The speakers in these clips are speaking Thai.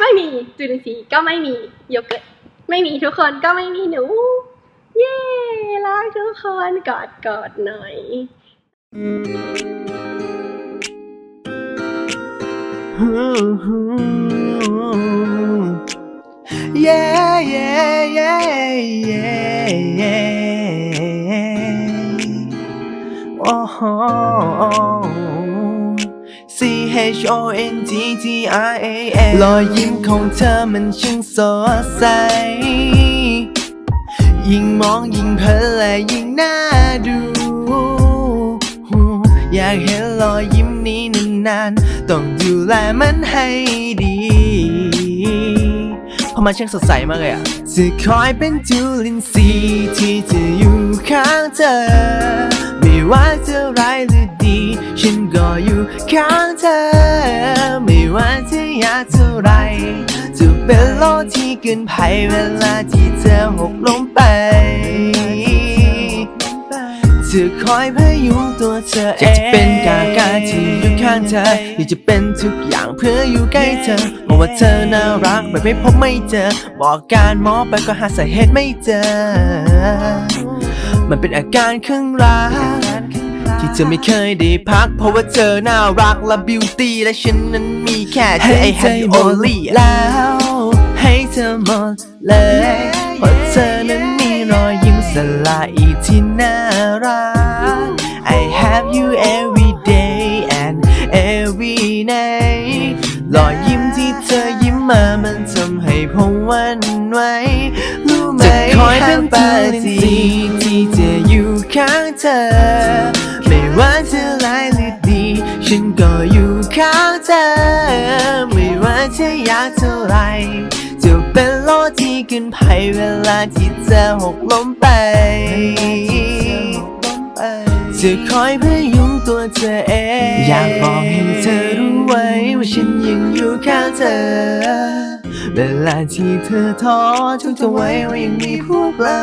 ไม่มีจุลินทรีย์ก็ไม่มีโยเกิร์ตไม่มีทุกคนก็ไม่มีหนู เย้รักทุกคนกอดกอดหน่อย Yeah, yeah, yeah, yeah, yeah. Oh, C H O N G T I A N รอยยิ้มของเธอมันช่างสดใส ยิ่งมองยิ่งเพลินและยิ่งน่าดู อยากเห็นรอยยิ้มนี้นานๆ ต้องดูแลมันให้ดีเพราะมันช่างสดใสมากเลยอะจะคอยเป็นจุลินทรีย์ที่จะอยู่ข้างเธอ ไม่ว่าจะร้ายหรือ ฉันก็อยู่ข้างเธอ ไม่ว่าจะยากเท่าไร จะเป็นโลกที่เกินภัยเวลาที่เธอหกล้มไปจะคอยพยุงตัวเธอเองอยากจะเป็นกากาที่อยู่ข้างเธออยากจะเป็นทุกอย่างเพื่ออยู่ใกล้เธอบอกว่าเธอน่ารักแบบไม่พบไม่เจอ บอกการมอไปก็หาสาเหตุไม่เจอ มันเป็นอาการครึ่งรัก ที่เธอไม่เคยได้พัก เพราะว่าเธอน่ารักและบิวตี้และฉันนั้นมีแค่เธอไอ้ have you only แล้ว ให้เธอหมดเลยเพราะเธอนั้นมีรอยยิ้มสลายที่น่ารัก I have you every day and every night รอยยิ้มที่เธอยิ้มมามันทำให้ผมหวันไหวรู้ไหมจะคอยเป็นปาฏิที่จะอยู่ข้างเธอไม่ ว่าจะร้ายหรือดี ฉันก็อยู่ข้างเธอ ไม่ว่าจะยากเท่าไรจะเป็นโลกที่กินภัยเวลาที่เธอหกล้มไปจะคอยพยุงตัวเธอเอง อยากบอกให้เธอรู้ไว้ว่าฉันยังอยู่ข้างเธอ เวลาที่เธอท้อจงจำไว้ว่ายังมีพวกเรา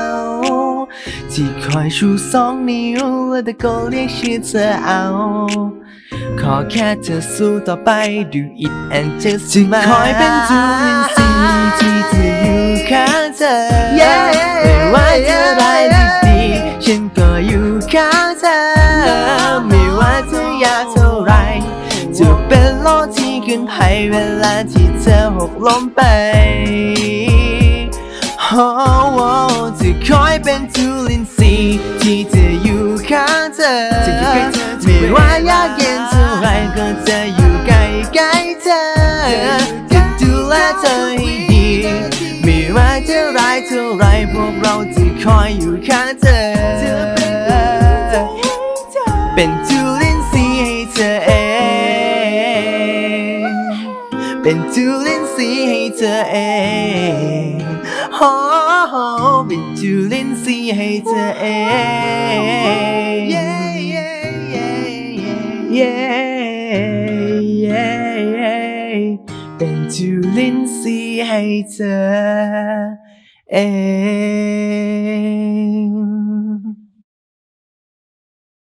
ที่คอยชูสองนิ้วและตะโกนเรียกชื่อเธอเอา ขอแค่เธอสู้ต่อไป do it and just จะคอยเป็นจุลินทรีย์ที่จะอยู่ข้างเธอไม่ว่าจะร้ายหรือดีฉันก็อยู่ข้างเธอไม่ว่าจะยากเท่าไรจะเป็นโลกที่เกินภัยเวลาที่เธอหกล้มไป จะคอยเป็นจุลินทรีย์ที่จะอยู่ข้างเธอเธอไม่ว่ายากเย็นเท่าไรก็จะอยู่ใกล้ใกล้ๆเธอจะดูแลเธอให้ดีไม่ว่าจะร้ายเท่าไรพวกเราจะคอยอยู่ข้างเธอ เป็นจุลินทรีย์ให้เธอเองเป็นจุลินทรีย์ให้เธอเอง โอ้โหเป็นจุลินทรีย์ให้เธอเอง yeah yeah yeah yeah yeah yeah เป็นจุลินทรีย์ให้เธอเอง